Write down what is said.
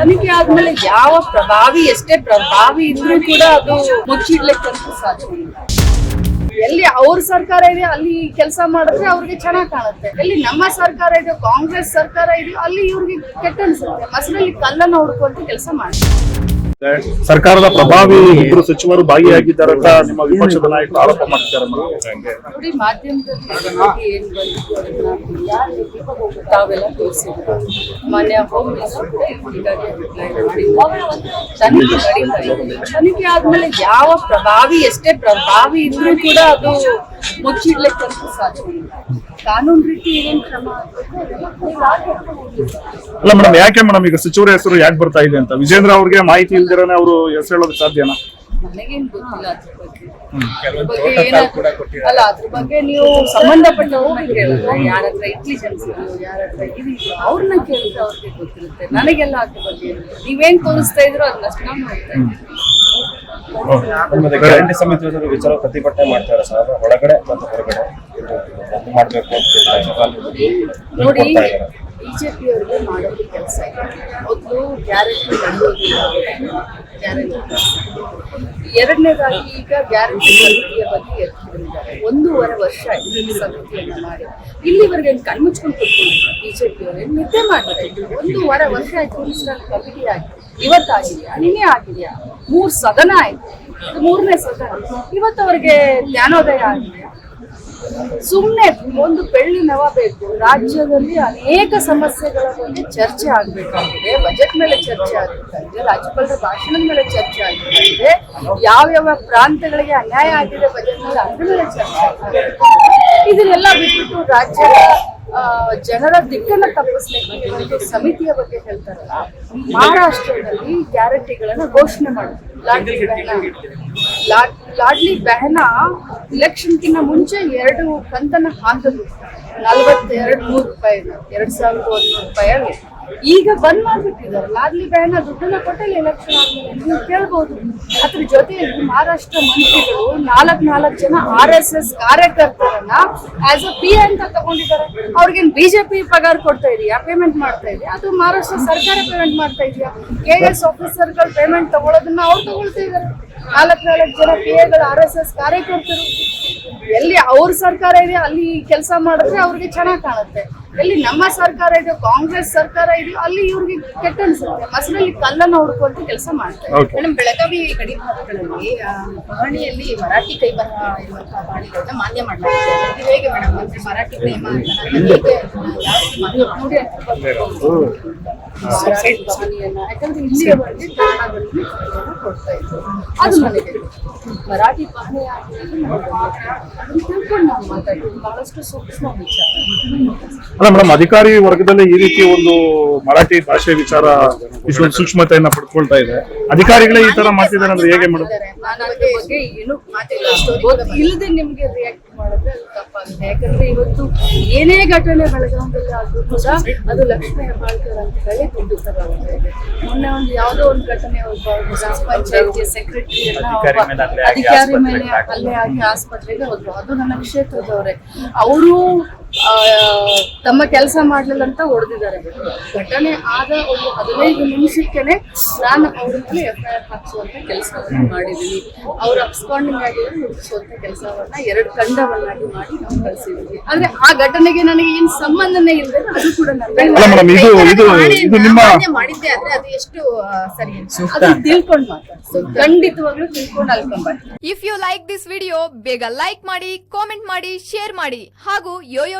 ತನಿಖೆ ಆದ್ಮೇಲೆ ಯಾವ ಪ್ರಭಾವಿ, ಎಷ್ಟೇ ಪ್ರಭಾವಿ ಇದ್ರೂ ಕೂಡ ಅದು ಮುಚ್ಚಿಡ್ಲಿಕ್ಕೆ ಸಾಧ್ಯ ಇಲ್ಲ. ಎಲ್ಲಿ ಅವ್ರ ಸರ್ಕಾರ ಇದೆ, ಅಲ್ಲಿ ಕೆಲಸ ಮಾಡಿದ್ರೆ ಅವ್ರಿಗೆ ಚೆನ್ನಾಗಿ ಕಾಣುತ್ತೆ. ಎಲ್ಲಿ ನಮ್ಮ ಸರ್ಕಾರ ಇದೆ, ಕಾಂಗ್ರೆಸ್ ಸರ್ಕಾರ ಇದೆಯೋ ಅಲ್ಲಿ ಇವ್ರಿಗೆ ಕೆಟ್ಟ ಅನ್ಸುತ್ತೆ. ಮಸರಲ್ಲಿ ಕಲ್ಲನ್ನು ಹುಡ್ಕೊಂತ ಕೆಲಸ ಮಾಡಿ ಸರ್ಕಾರದ ಪ್ರಭಾವಿ ಇಬ್ಬರು ಸಚಿವರು ಭಾಗಿಯಾಗಿದ್ದಾರೆ ಅಂತ ನಿಮ್ಮ ವಿಪಕ್ಷದ ನಾಯಕರು ಆರೋಪ. ನೋಡಿ, ಮಾಧ್ಯಮದಲ್ಲಿ ಬಂದಿತ್ತು ಹೋಮ್. ತನಿಖೆ ಆದ್ಮೇಲೆ ಯಾವ ಪ್ರಭಾವಿ, ಎಷ್ಟೇ ಪ್ರಭಾವಿ ಇದ್ರೂ ಕೂಡ ಅದು ಮುಚ್ಚಿಡ್ಲಿಕ್ಕಂತೂ ಸಾಧ್ಯ ಇಲ್ಲ. ಕಾನೂನು ರೀತಿ ಏನ್ ಕ್ರಮ? ಅಲ್ಲ ಮೇಡಮ್ ಯಾಕೆ ಮೇಡಮ್ ಈಗ ಸಚಿವರ ಹೆಸರು ಯಾಕೆ ಬರ್ತಾ ಇದೆ ಅಂತ? ವಿಜೇಂದ್ರ ಅವ್ರಿಗೆ ಮಾಹಿತಿ ಇಲ್ದಿರನೆ ಅವರು ಹೆಸರು ಹೇಳೋದಕ್ಕೆ ಸಾಧ್ಯನಾ? ನನಗೇನ್ ಗೊತ್ತಿಲ್ಲ ಅದ್ರ ಬಗ್ಗೆ. ಅಲ್ಲ ಅದ್ರ ಬಗ್ಗೆ ನೀವು ಸಂಬಂಧಪಟ್ಟವ್ರನ್ನ ಕೇಳಿದ್ರೆ ಯಾರ ಹತ್ರ ಇಂಟೆಲಿಜೆನ್ಸ್ ಯಾರ ಹತ್ರ ಇದೆಯೋ ಅವ್ರನ್ನ ಕೇಳಿದ್ರೆ ಅವ್ರಿಗೆ ಗೊತ್ತಿರುತ್ತೆ. ನನಗೆಲ್ಲ ಅದ್ರ ಬಗ್ಗೆ. ನೀವೇನ್ ತೋರಿಸ್ತಾ ಇದ್ರು ಅದನ್ನಷ್ಟು ನೋಡ್ತಾ ಇದ್ದೀವಿ. ಮತ್ತೆ ಗ್ಯಾರಂಟಿ ಸಮಿತಿ ವಿಚಾರ ಪ್ರತಿಭಟನೆ ಮಾಡ್ತಾರೆ ಸರ್. ಒಳಗಡೆ ಮತ್ತು ಹೊರಗಡೆ. ಮಾಡಬೇಕು ನೋಡಿ. ಬಿಜೆಪಿ ಅವರಿಗೆ ಮಾಡೋದು ಕೆಲಸ ಇದೆ. ಮೊದಲು ಗ್ಯಾರಂಟಿ ನಡೆಯೋದಿಲ್ಲ ಗ್ಯಾರಂಟಿ ಎರಡನೇದಾಗಿ ಈಗ ಗ್ಯಾರಂಟಿ ಸಮಿತಿಯ ಬಗ್ಗೆ ಎತ್ತಿದ್ದಾರೆ ಒಂದೂವರೆ ವರ್ಷ ಇಲ್ಲಿ ಈ ಸಮಿತಿಯನ್ನ ಮಾಡಿ. ಇಲ್ಲಿವರೆಗೆ ಕಣ್ಮುಚ್ಕೊಂಡು ಕೊಟ್ಟಿದ್ದಾರೆ ಬಿಜೆಪಿ ಅವರು. ನಿದ್ದೆ ಮಾಡ್ತಾರೆ ಒಂದೂವರೆ ವರ್ಷ ಆಯ್ತು ಕಮಿಟಿ ಆಗಿ ಇವತ್ತಾಗಿದೆಯಾ ನಿನ್ನೆ ಆಗಿದೆಯಾ? ಮೂರ್ ಸದನ ಆಯ್ತು. ಮೂರನೇ ಸದನ. ಇವತ್ತು ಅವರಿಗೆ ಜ್ಞಾನೋದಯ ಆಗಿದೆಯಾ? ಸುಮ್ಮನೆ ಒಂದು ಬೆಳ್ಳಿ ನವ ಬೇಕು. ರಾಜ್ಯದಲ್ಲಿ ಅನೇಕ ಸಮಸ್ಯೆಗಳ ಬಗ್ಗೆ ಚರ್ಚೆ ಆಗ್ಬೇಕಾಗಿದೆ. ಬಜೆಟ್ ಮೇಲೆ ಚರ್ಚೆ ಆಗ್ಬೇಕಾಗಿದೆ. ರಾಜ್ಯಪಾಲರ ಭಾಷಣದ ಮೇಲೆ ಚರ್ಚೆ ಆಗ್ಬೇಕಾಗಿದೆ. ಯಾವ್ಯಾವ ಪ್ರಾಂತಗಳಿಗೆ ಅನ್ಯಾಯ ಆಗಿದೆ ಬಜೆಟ್ ಮೇಲೆ ಅದ್ರ ಮೇಲೆ ಚರ್ಚೆ ಆಗ್ಬೇಕಾಗಿದೆ. ಇದನ್ನೆಲ್ಲ ಬಿಟ್ಬಿಟ್ಟು ರಾಜ್ಯದ ಜನರ ದಿಕ್ಕನ್ನ ತಪ್ಪಿಸ್ಲಿಕ್ಕೆ ಒಂದು ಸಮಿತಿಯ ಬಗ್ಗೆ ಹೇಳ್ತಾರಲ್ಲ, ಮಹಾರಾಷ್ಟ್ರದಲ್ಲಿ ಗ್ಯಾರಂಟಿಗಳನ್ನು ಘೋಷಣೆ ಮಾಡಿದ್ರು ಲಾಡ್ಲಿ ಬೆಹನ. ಲಾ- ಲಾಡ್ಲಿ ಬೆಹನ ಇಲೆಕ್ಷನ್ಗಿನ್ನ ಮುಂಚೆ ಎರಡು ಕಂತನ್ನು ಹಾಕಿದ್ರು ನಲ್ವತ್ತೆರಡು ನೂರು ರೂಪಾಯಿ ಎರಡು ಸಾವಿರದ ಒಂದೂರು ರೂಪಾಯಲ್ಲಿ ಈಗ ಬಂದ್ ಮಾಡ್ಬಿಟ್ಟಿದ್ದಾರೆ ಲಾಡ್ಲಿ ಬ್ಯಾನ್ ದುಡ್ಡನ್ನ ಕೊಟ್ಟಲ್ಲಿ ಎಲೆಕ್ಷನ್ ಆದ್ಮೇಲೆ ನೀವು ಕೇಳ್ಬೋದು. ಅದ್ರ ಜೊತೆಯಲ್ಲಿ ಮಹಾರಾಷ್ಟ್ರ ಮಂತ್ರಿಗಳು ನಾಲ್ಕ್ ನಾಲ್ಕ್ ಜನ ಆರ್ ಎಸ್ ಎಸ್ ಕಾರ್ಯಕರ್ತರನ್ನ ಆಸ್ ಅ ಪಿ ಅಂತ ತಗೊಂಡಿದ್ದಾರೆ. ಅವ್ರಿಗೆ ಬಿಜೆಪಿ ಪಗಾರ ಕೊಡ್ತಾ ಇದೆಯಾ ಪೇಮೆಂಟ್ ಮಾಡ್ತಾ ಇದೆಯಾ? ಅದು ಮಹಾರಾಷ್ಟ್ರ ಸರ್ಕಾರ ಪೇಮೆಂಟ್ ಮಾಡ್ತಾ ಇದೆಯಾ? ಕೆ ಎಸ್ ಆಫೀಸರ್ಗಳು ಪೇಮೆಂಟ್ ತಗೊಳ್ಳೋದನ್ನ ಅವ್ರು ತಗೊಳ್ತಾ ಇದ್ದಾರೆ ನಾಲ್ಕ್ ನಾಲ್ಕು ಜನ ಪಿ ಎಗಳು ಆರ್ ಎಸ್ ಎಸ್ ಕಾರ್ಯಕರ್ತರು. ಎಲ್ಲಿ ಅವ್ರ ಸರ್ಕಾರ ಇದೆ, ಅಲ್ಲಿ ಕೆಲಸ ಮಾಡಿದ್ರೆ ಅವ್ರಿಗೆ ಚೆನ್ನಾಗಿ ಕಾಣುತ್ತೆ. ಎಲ್ಲಿ ನಮ್ಮ ಸರ್ಕಾರ ಇದೆ ಕಾಂಗ್ರೆಸ್ ಸರ್ಕಾರ ಇದೆಯೋ ಅಲ್ಲಿ ಇವ್ರಿಗೆ ಕೆಟ್ಟ ಅನ್ಸುತ್ತೆ. ಮಸರಲ್ಲಿ ಕಲ್ಲನ್ನು ಹುಡುಕುವಂತ ಕೆಲಸ ಮಾಡ್ತಾರೆ ನಮ್ಮ ಮೇಡಮ್ ಬೆಳಗಾವಿ ಗಡಿ ಭಾಗಗಳಲ್ಲಿ ಆ, ಪಹಣಿಯಲ್ಲಿ ಮರಾಠಿ ಕೈ ಬರಹ ಇರುವಂತಹ ಬಾಣಿಗಳನ್ನ ಮಾನ್ಯ ಮಾಡಲಾಗಿದೆ ಇದು ಹೇಗೆ ಮೇಡಮ್? ಅಂದ್ರೆ ಮರಾಠಿ ಪ್ರೇಮ ಯಾಕಂದ್ರೆ ಇಲ್ಲಿಯವರೆಗೆ ಪಹಣಿಯನ್ನ ಕೊಡ್ತಾ ಇದ್ರು. ಅದು ನನಗೆ. ಮರಾಠಿ ಭಾಷೆ ತಿಳ್ಕೊಂಡು ನಾವು ಮಾತಾಡ್ತೀವಿ. ಬಹಳಷ್ಟು ಸೂಕ್ಷ್ಮ ವಿಚಾರ. ಅಲ್ಲ ಮೇಡಮ್ ಅಧಿಕಾರಿ ವರ್ಗದಲ್ಲಿ ಈ ರೀತಿ ಒಂದು ಮರಾಠಿ ಭಾಷೆ ವಿಚಾರ ಇಷ್ಟೊಂದು ಸೂಕ್ಷ್ಮತೆಯನ್ನ ಪಡ್ಕೊಳ್ತಾ ಇದೆ. ಅಧಿಕಾರಿಗಳೇ ಈ ತರ ಮಾಡ್ತಿದ್ದಾರೆ ಅಂದ್ರೆ ಹೇಗೆ ಮೇಡಮ್? ನಾನು ಅದ್ರ ಬಗ್ಗೆ ಏನು ಮಾತಾಡಿಲ್ಲ ಇಲ್ಲದೆ ನಿಮ್ಗೆ ರಿಯಾಕ್ಟ್ ಮಾಡಿದ್ರೆ ಅದು ತಪ್ಪಾಗುತ್ತೆ ಯಾಕಂದ್ರೆ ಇವತ್ತು ಏನೇ ಘಟನೆ ಬೆಳಗಾವಿಯಲ್ಲಿ ಆದ್ರೂ ಕೂಡ ಅದು ಲಕ್ಷ್ಮೀ ಹೆಬ್ಬಾಳ್ಕರ್ ಅಂತ ಹೇಳಿ ತಗೊಳ್ತಾ ಇದೆ ಮೊನ್ನೆ ಒಂದು ಯಾವುದೋ ಒಂದು ಘಟನೆ ಒಬ್ಬ ಗ್ರಾಮ ಪಂಚಾಯತಿ ಎಲ್ಲ ಅಧಿಕಾರಿ ಮೇಲೆ ಅಲ್ಲೇ ಆಗಿ ಆಸ್ಪತ್ರೆಗೆ ಹೋದ್ರು. ಅದು ನನ್ನ ಕ್ಷೇತ್ರದವರೇ ಅವರು ತಮ್ಮ ಕೆಲಸ ಮಾಡಲಿಲ್ಲ ಅಂತ ಹೊಡೆದಿದ್ದಾರೆ. ಘಟನೆ ಆದ ಒಂದು ಹದಿನೈದು ನಿಮಿಷಕ್ಕೆ ನಾನು ಅವ್ರ ಮೇಲೆ ಎಫ್ ಐ ಆರ್ ಹಾಕ್ಸುವಂತ ಕೆಲಸವನ್ನ ಮಾಡಿದೀನಿ ಅವ್ರು ಅಪ್ಸ್ಕಾಂಡಿಂಗ್ ಆಗಿದ್ರೆ ಹುಡುಕಿಸುವಂತ ಕೆಲಸವನ್ನ ಎರಡು ಖಂಡವನ್ನಾಗಿ ಮಾಡಿ ನಾವು ಕಳಿಸಿದೀವಿ. ಆದ್ರೆ ಆ ಘಟನೆಗೆ ನನಗೆ ಏನ್ ಸಂಬಂಧನೇ ಇಲ್ಲ ಅದು ಕೂಡ ನನ್ನ ಅಲ್ಲ ಮೇಡಮ್ ಇದು ಇದು ಇದು ನಿಮ್ಮ ಮಾನ್ಯ ಮಾಡಿದ್ದೆ ಆದ್ರೆ ಅದು ಎಷ್ಟು ಸರಿ ಅದು ತಿಳ್ಕೊಂಡು ಮಾತ್ರ. ಖಂಡಿತವಾಗ್ಲೂ ತಿಳ್ಕೊಂಡು ಅಲ್ಕೊಂಬರ್ತೀನಿ if you like this video ಬೇಗ ಲೈಕ್ ಮಾಡಿ ಕಾಮೆಂಟ್ ಮಾಡಿ ಶೇರ್ ಮಾಡಿ. ಹಾಗೂ ಯೋಯೋ